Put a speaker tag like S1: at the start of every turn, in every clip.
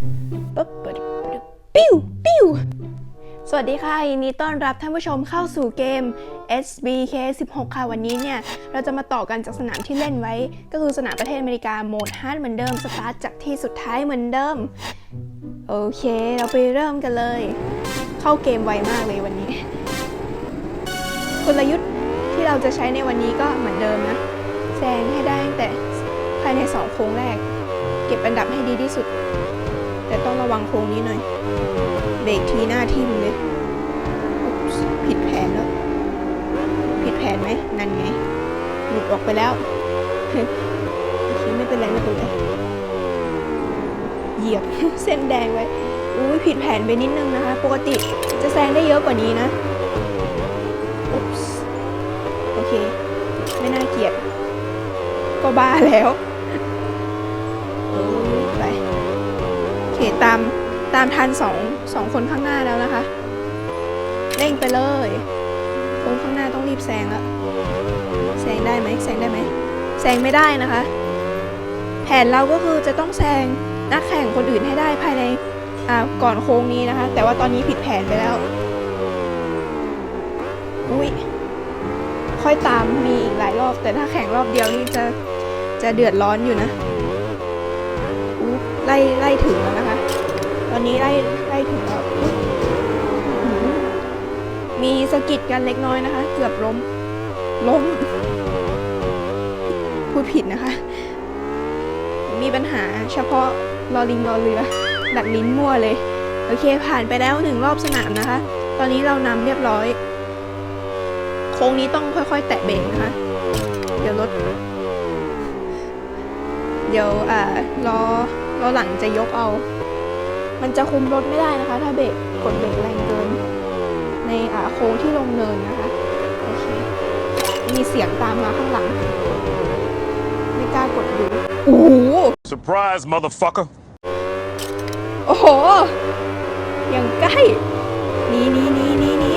S1: ปึ๊บปึ๊บปิ้วปิ้วสวัสดีค่ะยินดีต้อนรับท่านผู้ชมเข้าสู่เกม SBK 16 ค่ะ วันนี้เนี่ย เราจะมาต่อกันจากสนามที่เล่นไว้ ก็คือสนามประเทศอเมริกาโหมดฮาร์ดเหมือนเดิม สตาร์ทจากที่สุดท้ายเหมือนเดิม โอเค เราไปเริ่มกันเลย เข้าเกมไวมากเลยวันนี้กลยุทธ์ที่เราจะใช้ในวันนี้ก็เหมือนเดิมนะแซงให้ได้ตั้งแต่ภายในสองโค้งแรก เก็บอันดับให้ดีที่สุด แต่ต้องระวังโค้งนี้หน่อย เบรกทีหน้าทิ่มเลยอุ๊บผิดแผนแล้ว ผิดแผนไหม นั่นไง หลุดออกไปแล้วโอเคไม่เป็นไรไม่เป็นไร เหยียบเส้นแดงไว้ อุ้ยผิดแผนไปนิดนึงนะคะ ปกติจะแซงได้เยอะกว่านี้นะอุ๊บโอเค ไม่น่าเกลียด ก็บ้าแล้ว เคตามตามทันสองสองคนข้างหน้าแล้วนะคะ เร่งไปเลย คนข้างหน้าต้องรีบแซงแล้วแซงได้ไหมแซงได้ไหมแซงไม่ได้นะคะ แผนเราก็คือจะต้องแซงนักแข่งคนอื่นให้ได้ภายในอ่าก่อนโค้งนี้นะคะ แต่ว่าตอนนี้ผิดแผนไปแล้วอุ้ยค่อยตามมีอีกหลายรอบ แต่ถ้าแข่งรอบเดียวนี่จะจะเดือดร้อนอยู่นะอู้ไล่ไล่ถึงแล้วนะคะ อนนี้ไล่ไล่ถึงแล้วมีสะกิดกันเล็กน้อยนะคะ เกือบล้ม ล้ม พูดผิดนะคะ มีปัญหาเฉพาะลอลิงรอเรือ ดัดลิ้นมั่วเลย โอเค ผ่านไปแล้วหนึ่งรอบสนามนะคะ ตอนนี้เรานำเรียบร้อย โค้งนี้ต้องค่อยๆ แตะเบรกนะคะ เดี๋ยวรถ เดี๋ยวอ่ารอรอหลังจะยกเอา มันจะคุมรถไม่ได้นะคะ ถ้าเบรกกดเบรกแรงเกิน ในอ่าโค้งที่ลงเนินนะคะโอเคมีเสียงตามมาข้างหลัง ไม่กล้ากดดูโอ้โห
S2: Surprise, motherfucker.
S1: โอ้โหอย่างใกล้หนี่นี่นี่นี่นี่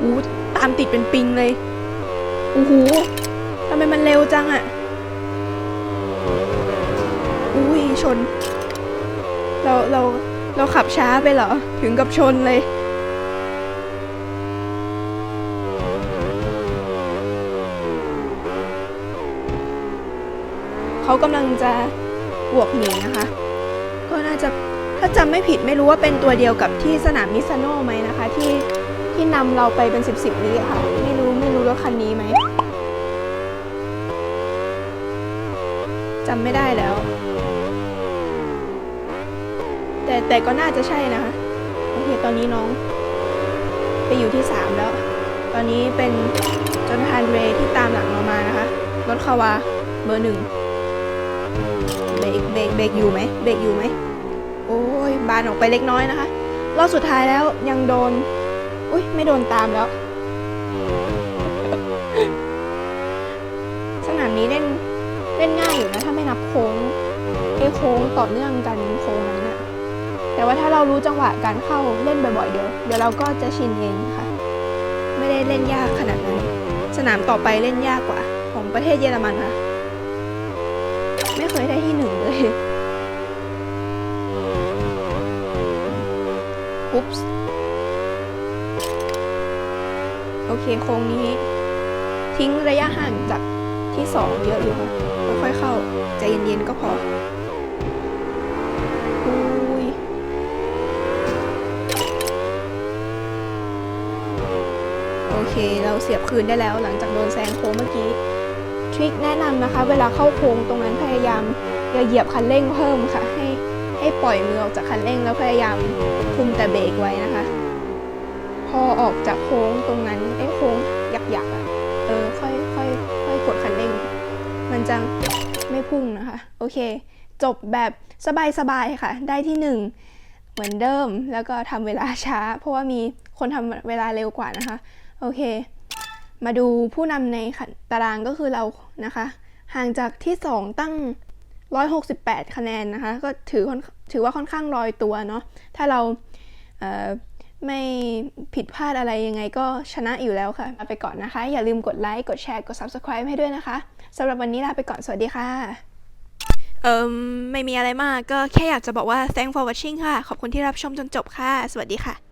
S1: อู้ตามติดเป็นปิงเลยโอ้โหทำไมมันเร็วจังอะอุ้ยชน เราเราเราขับช้าไปเหรอ ถึงกับชนเลย เขากำลังจะบวกหนีนะคะ ก็น่าจะถ้าจำไม่ผิดไม่รู้ว่าเป็นตัวเดียวกับที่สนามมิซาโน่ไหมนะคะ ที่ที่นำเราไปเป็นสิบสิบวิอะค่ะ ไม่รู้ไม่รู้รถคันนี้ไหมจำไม่ได้แล้ว แต่แต่ก็น่าจะใช่นะคะ โอเค ตอนนี้น้อง ไปอยู่ที่ 3 แล้ว ตอนนี้เป็นจนฮันเรที่ตามหลังเรามานะคะ รถคาวาเบอร์หนึ่งเบรกเบรกเบรกอยู่ไหมเบรกอยู่ไหม โอ้ย บานออกไปเล็กน้อยนะคะ รอบสุดท้ายแล้วยังโดน อุ้ยไม่โดนตามแล้ว สนามนี้เล่นเล่นง่ายอยู่นะ ถ้าไม่นับโค้งไอ้โค้งต่อเนื่องกันโค้งนั้น แต่ว่าถ้าเรารู้จังหวะการเข้าเล่นบ่อยๆเดี๋ยวเดี๋ยวเราก็จะชินเองค่ะ ไม่ได้เล่นยากขนาดนั้น สนามต่อไปเล่นยากกว่า ของประเทศเยอรมันค่ะ ไม่เคยได้ที่หนึ่งเลยอุ๊ปส์โอเคโค้งนี้ ทิ้งระยะห่างจากที่สองเยอะอยู่ค่ะค่อยๆเข้า ใจเย็นๆก็พอย โอ เคเราเสียบคืนได้แล้ว หลังจากโดนแซงโค้งเมื่อกี้ทริคแนะนำนะคะ เวลาเข้าโค้งตรงนั้นพยายามอย่าเหยียบคันเร่งเพิ่มค่ะ ให้ให้ปล่อยมือออกจากคันเร่งแล้วพยายามคุมแต่เบรกไว้นะคะ พอออกจากโค้งตรงนั้นไอ้โค้งหยักๆอะเออค่อยค่อยค่อยกดคันเร่ง มันจะไม่พุ่งนะคะ โอเค จบแบบสบายๆค่ะ ได้ที่หนึ่ง เหมือนเดิม แล้วก็ทำเวลาช้า เพราะว่ามีคนทำเวลาเร็วกว่านะคะ โอเค มาดูผู้นำในตารางก็คือเรานะคะ ห่างจากที่ 2 ตั้ง 168 คะแนนนะคะ ก็ถือคนถือว่าค่อนข้างลอยตัวเนาะ ถ้าเราเไม่ผิดพลาดอะไรยังไงก็ชนะอยู่แล้วค่ะลาไปก่อนนะคะ อย่าลืมกดไลค์ กดแชร์ กด Subscribe ให้ด้วยนะคะ สำหรับวันนี้ลาไปก่อน สวัสดีค่ะ เอิมไม่มีอะไรมากก็แค่อยากจะบอกว่า thank for watching ค่ะ ขอบคุณที่รับชมจนจบค่ะ สวัสดีค่ะ